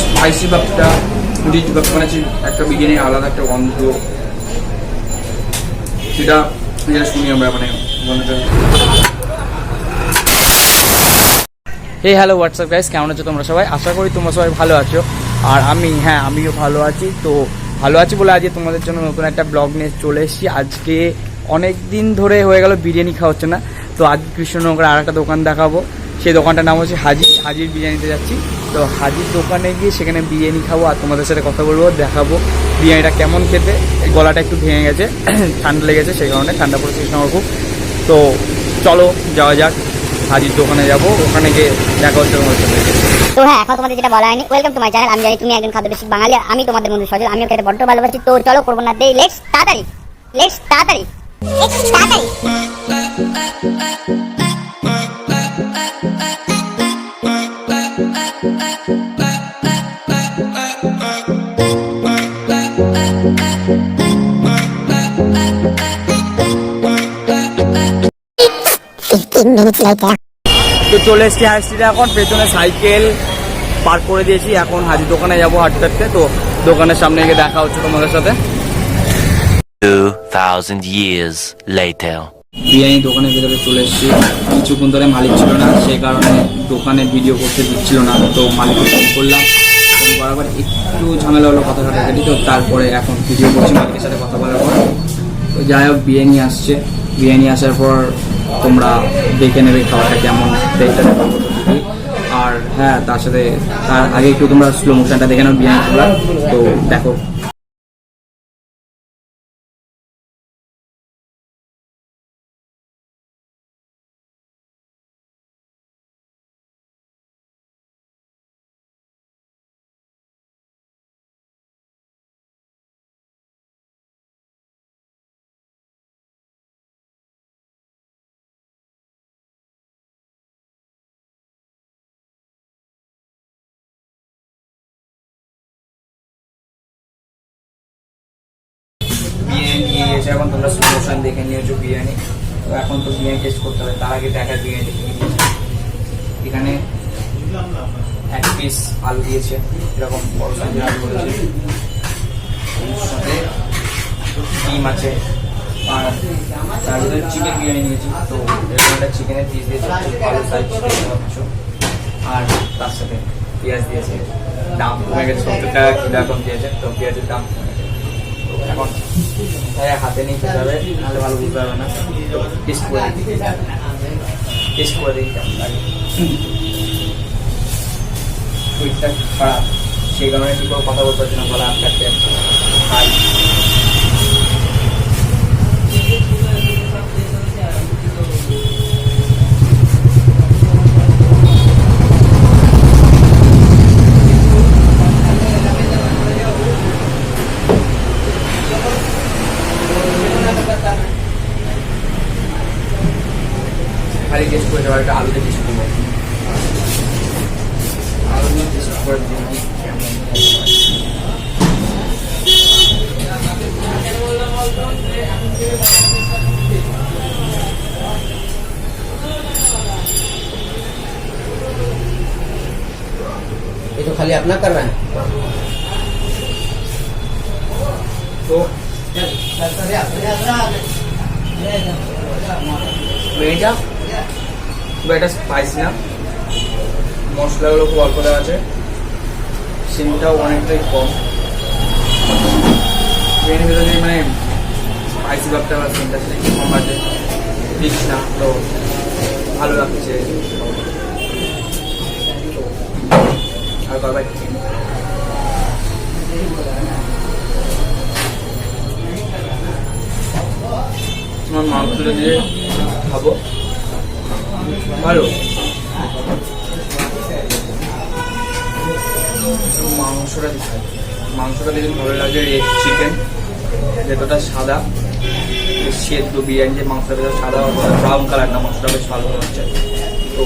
Spicy ভাবটা rich ভাব মানে একটা বিরিয়ানি আলাদা একটা গন্ধ। সেটা যেটা শুনি আমরা মানে হে হ্যালো হোয়াটসঅ্যাপ গাইস কেমন আছো তোমরা সবাই? আশা করি তোমরা সবাই ভালো আছো। আর আমি হ্যাঁ আমিও ভালো আছি। তো ভালো আছি বলে আজকে তোমাদের জন্য নতুন একটা ব্লগ নিয়ে চলে এসেছি। আজকে অনেক দিন ধরে হয়ে গেল বিরিয়ানি খাওয়া হচ্ছে না। তো আজ কৃষ্ণনগরে আর একটা দোকান দেখাবো। সেই দোকানটার নাম হচ্ছে হাজি হাজির বিরিয়ানিতে যাচ্ছি। তো হাজির দোকানে গিয়ে সেখানে বিরিয়ানি খাব আর তোমাদের সাথে কথা বলব, দেখাবো বিরিয়ানিটা কেমন খেতে। গলাটা একটু ভেঙে গেছে, ঠান্ডা লেগেছে, সেই কারণে ঠান্ডা পড়েছে কৃষ্ণনগর খুব। তো চলো, যাওয়া যাক, হাজির দোকানে যাব, ওখানে গিয়ে দেখা হচ্ছে তোমার সাথে। তো হ্যাঁ এখন তোমাদের যেটা বলা হয়নি ওয়েলকাম টু মাই চ্যানেল আমি জানি তুমি একজন খাদ্যরসিক বাঙালি আমি তোমাদের মধ্যে সজল, আমিও খেতে বড্ড ভালোবাসি। তো চলো, করব না, দেই লেটস তাড়াতাড়ি লেটস তাড়াতাড়ি তাড়াতাড়ি। চলে এসছি হাই এখন। পেছনে সাইকেল পার করে দিয়েছি। এখন হাজির দোকানে যাব হাঁটতে হাঁটতে তো। দোকানের সামনে গিয়ে দেখা হচ্ছে তোমাদের সাথে। 2,000 years later. বিরিয়ানি দোকানের ভেতরে চলে এসেছি। কিছুক্ষণ ধরে মালিক ছিল না সেই কারণে দোকানে ভিডিও করতে দিচ্ছিল না, তো মালিক ফোন করলাম। ফোন করার পর একটু ঝামেলা হলো, কথা কাটাকাটি তো তারপরে এখন ভিডিও করছি, মালিকের সাথে কথা বলার পর। তো যাই হোক, বিরিয়ানি আসছে। বিরিয়ানি আসার পর তোমরা দেখে নেবে খাবারটা কেমন তোমাদেরকে। আর হ্যাঁ তার সাথে তার আগে একটু তোমরা স্লো মোশনটা দেখে নাও, বিরিয়ানি তো দেখো। গেছে এখন তোমরা স্লো দেখে নিয়েছো বিরিয়ানি। তো এখন তো বিরিয়ানি টেস্ট করতে হবে তার আগে দেখা বিরিয়ানি এখানে এক পিস আলু দিয়েছে এরকম বড় সাইজের আলু এর সাথে ডিম আছে আর তার চিকেন বিরিয়ানি নিয়েছি তো এরকম একটা চিকেনের পিস দিয়েছে ভালো সাইজ আর তার সাথে পেঁয়াজ দিয়েছে দাম কমে গেছে সত্তর টাকা কিলো এখন দিয়েছে তো পেঁয়াজের দাম কমে এখন হাতে নিয়ে খেতে নাহলে ভালো বুঝতে পারবে না। টেস্ট করে টেস্ট করে দেখি কেমন লাগে। শরীরটা খারাপ। সেই কারণে ঠিক করে কথা বলতে পারছি না, বলা আপনাকে একটা আলুতে টেস্ট করবো আলু দিয়ে টেস্ট করে দেখি কেমন হয়। ये तो खाली अपना कर रहा है তো মেয়েটা খুব একটা স্পাইসি না। মশলাগুলো খুব অল্প দেওয়া আছে। সিমটাও অনেকটাই কম। বিরিয়ানির ভিতরে মানে স্পাইসি ভাবটা বা সিমটা সেটা কম আছে। ঠিক না, তো ভালো লাগছে। আর চিনি তোমার মাংসটা দিয়ে খাব। ভালো মাংসটা মাংসটা দেখে ভালো লাগে রেড চিকেন ভেতরটা সাদা সেদ্ধ বিরিয়ানি যে মাংসটা সাদা ব্রাউন কালার না, মাংসটা বেশ ভালো হচ্ছে। তো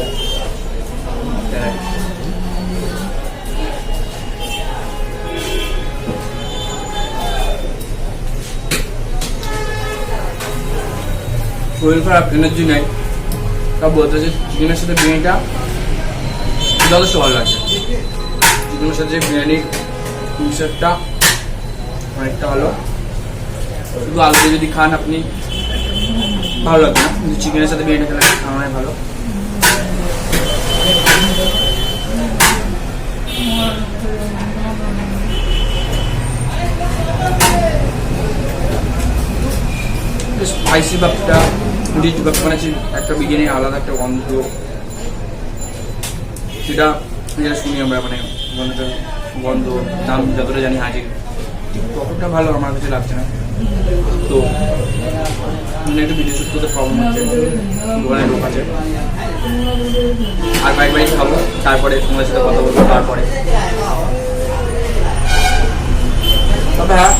শরীর খারাপ এনার্জি নেই। তা বলতে যে চিকেনের সাথে বিরিয়ানিটা যথেষ্ট ভালো লাগছে। চিকেনের সাথে বিরিয়ানির মিক্সারটা অনেকটা ভালো। শুধু আলু দিয়ে যদি খান আপনি, ভালো লাগবে না। কিন্তু চিকেনের সাথে বিরিয়ানি খেলে খাওয়ানোই ভালো। স্পাইসি ভাবটা। রিচ মানে একটা বিরিয়ানির আলাদা একটা গন্ধ। সেটা যেটা শুনি আমরা মানে গন্ধ নাম যতটা জানি হাজির। ততটা ভালো আমার কাছে লাগছে না। তো একটু ভিডিও শুট প্রবলেম হচ্ছে। দোকানে লোক আছে। আর বাইক বাইক খাব, তারপরে তোমাদের সাথে কথা বলব, তারপরে। তবে হ্যাঁ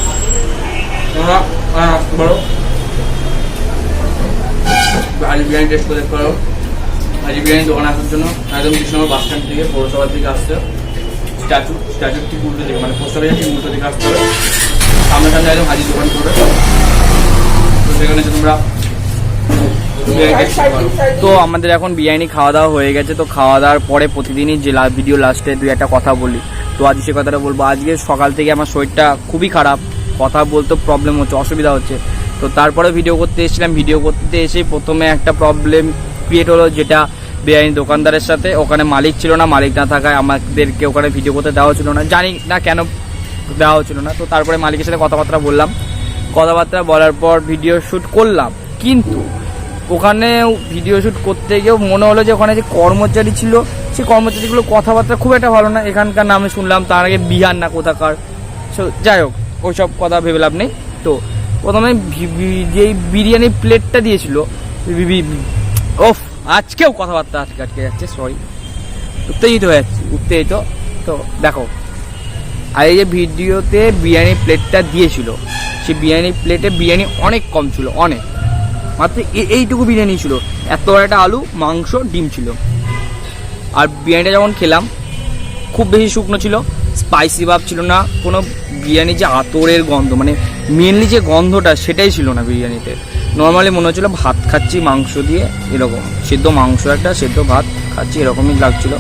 তোমরা হ্যাঁ আসতে পারো। আজ বিরিয়ানি টেস্ট করে পারো আজ বিরিয়ানি দোকানে আসার জন্য। একদম কৃষ্ণনগর বাস স্ট্যান্ড থেকে পৌরসভার দিকে আসতে স্ট্যাচু স্ট্যাচুর ঠিক উল্টো দিকে মানে অফিসের ঠিক উল্টো দিকে আসতে হবে। সামনে সামনে একদম হাজির দোকান করবে তো সেখানে তোমরা। তো আমাদের এখন বিরিয়ানি খাওয়া দাওয়া হয়ে গেছে। তো খাওয়া দাওয়ার পরে প্রতিদিনই যে ভিডিও লাস্টে দুই একটা কথা বলি। তো আজ সে কথাটা বলব। আজকে সকাল থেকে আমার শরীরটা খুবই খারাপ। কথা বলতে প্রবলেম হচ্ছে, অসুবিধা হচ্ছে। তো তারপরে ভিডিও করতে এসেছিলাম। ভিডিও করতে এসে প্রথমে একটা প্রবলেম ক্রিয়েট হলো যেটা বেআইনি দোকানদারের সাথে। ওখানে মালিক ছিল না, মালিক না থাকায় আমাদেরকে ওখানে ভিডিও করতে দেওয়া ছিল না। জানি না কেন দেওয়া হচ্ছিল না। তো তারপরে মালিকের সাথে কথাবার্তা বললাম। কথাবার্তা বলার পর ভিডিও শ্যুট করলাম। কিন্তু ওখানে ভিডিও শ্যুট করতে গিয়েও মনে হলো যে ওখানে যে কর্মচারী ছিল সেই কর্মচারীগুলো কথাবার্তা খুব একটা ভালো না। এখানকার নামে শুনলাম, তার আগে বিহার না কোথাকার। সো, যাই হোক, ওইসব কথা ভেবে লাভ নেই। তো প্রথমে যেই বিরিয়ানি প্লেটটা দিয়েছিল ওফ, আজকেও কথাবার্তা আজকে আটকে যাচ্ছে সরি উত্তেজিত হয়ে যাচ্ছে, উত্তেজিত। তো দেখো, আর এই যে ভিডিওতে বিরিয়ানি প্লেটটা দিয়েছিল, সেই বিরিয়ানি প্লেটে বিরিয়ানি অনেক কম ছিল, অনেক। মাত্র এইটুকু বিরিয়ানি ছিল। এত একটা আলু, মাংস, ডিম ছিল। আর বিরিয়ানিটা যখন খেলাম, খুব বেশি শুকনো ছিল স্পাইসি ভাব ছিল না, কোনো বিরিয়ানি যে আতরের গন্ধ মানে মেনলি যে গন্ধটা, সেটাই ছিল না বিরিয়ানিতে। নর্মালি মনে হচ্ছিল ভাত খাচ্ছি, মাংস দিয়ে, এরকম। সেদ্ধ মাংস একটা, সেদ্ধ ভাত খাচ্ছি, এরকমই লাগছিল।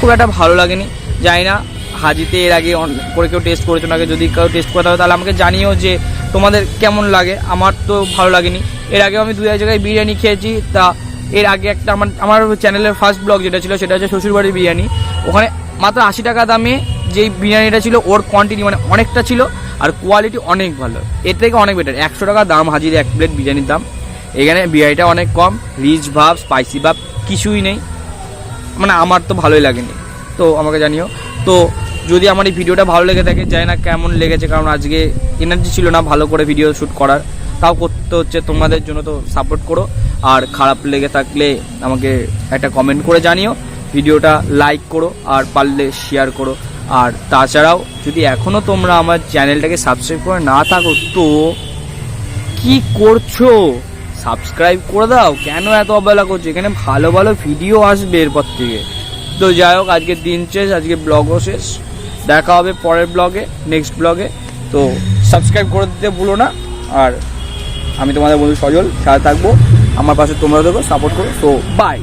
খুব একটা ভালো লাগেনি। জানি না, হাজিতে এর আগে করে কেউ টেস্ট করেছ নাকি, যদি কেউ টেস্ট করতে হবে তাহলে আমাকে জানিও যে তোমাদের কেমন লাগে। আমার তো ভালো লাগেনি। এর আগেও আমি দু এক জায়গায় বিরিয়ানি খেয়েছি। তা এর আগে একটা আমার আমার চ্যানেলের ফার্স্ট ব্লগ যেটা ছিল, সেটা হচ্ছে শ্বশুরবাড়ির বিরিয়ানি। ওখানে মাত্র আশি টাকা দামে যেই বিরিয়ানিটা ছিল, ওর কোয়ান্টিটি মানে অনেকটা ছিল। আর কোয়ালিটি অনেক ভালো। এর থেকে অনেক বেটার একশো টাকা দাম হাজির এক প্লেট বিরিয়ানির দাম। এখানে বিরিয়ানিটা অনেক কম। রিচ ভাব স্পাইসি ভাব, কিছুই নেই। মানে আমার তো ভালোই লাগেনি। তো আমাকে জানিও। তো যদি আমার এই ভিডিওটা ভালো লেগে থাকে, জানি না কেমন লেগেছে, কারণ আজকে এনার্জি ছিল না ভালো করে ভিডিও শ্যুট করার। তাও করতে হচ্ছে তোমাদের জন্য, তো সাপোর্ট করো। আর খারাপ লেগে থাকলে আমাকে একটা কমেন্ট করে জানিও। ভিডিওটা লাইক করো, আর পারলে শেয়ার করো। আর তাছাড়াও, যদি এখনও তোমরা আমার চ্যানেলটাকে সাবস্ক্রাইব করে না থাকো, তো কি করছ? সাবস্ক্রাইব করে দাও। কেন এত অবহেলা করছ? এখানে ভালো ভালো ভিডিও আসবে এরপর থেকে। তো যাই হোক, আজকের দিন শেষ আজকে ব্লগও শেষ। দেখা হবে পরের ব্লগে নেক্সট ব্লগে তো সাবস্ক্রাইব করে দিতে ভুলো না। আর আমি তোমাদের বন্ধু সজল, সাথে থাকব। আমার পাশে তোমরা দেখো সাপোর্ট করো। তো বাই